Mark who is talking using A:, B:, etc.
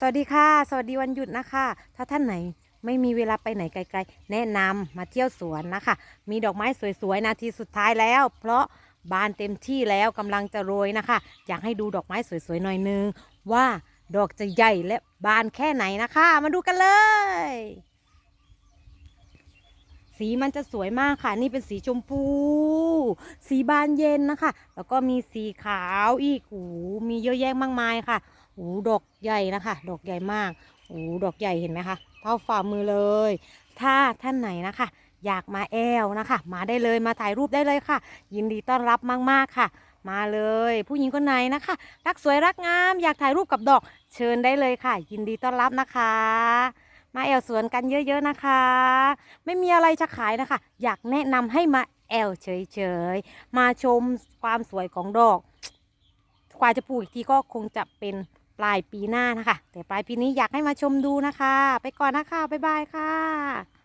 A: สวัสดีค่ะ สวัสดีวันหยุดนะคะ ถ้าท่านไหนไม่มีเวลาไปไหนไกลๆ แนะนำมาเที่ยวสวนนะคะ มีดอกไม้สวยๆ นาทีสุดท้ายแล้ว เพราะบานเต็มที่แล้วกำลังจะโรยนะคะ อยากให้ดูดอกไม้สวยๆ หน่อยนึง ว่าดอกจะใหญ่และบานแค่ไหนนะคะ มาดูกันเลย สีมันจะสวยมากค่ะ นี่เป็นสีชมพู สีบานเย็นนะคะ แล้วก็มีสีขาวอีกโอ้มีเยอะแยะมากมายค่ะ โอ้ดอกใหญ่นะคะ ดอกใหญ่มากโอ้ดอกใหญ่เห็นไหมคะเท่าฝ่ามือเลย ถ้าท่านไหนนะคะ อยากมาแอลนะคะ มาได้เลยมาถ่ายรูปได้เลยค่ะ ยินดีต้อนรับมาก ๆ ค่ะ มาเลย ผู้หญิงคนไหนนะคะ รักสวยรักงาม อยากถ่ายรูปกับดอก เชิญได้เลยค่ะ ยินดีต้อนรับนะคะ มาแอลสวนกันเยอะๆนะคะ ไม่มีอะไรจะขายนะคะ อยากแนะนำให้มาแอลเฉยๆมาชมความสวยของดอกกว่าจะปลูกอีกทีก็คงจะเป็น ปลายปีหน้านะคะ แต่ปลายปีนี้อยากให้มาชมดูนะคะ ไปก่อนนะคะบ๊ายบายค่ะ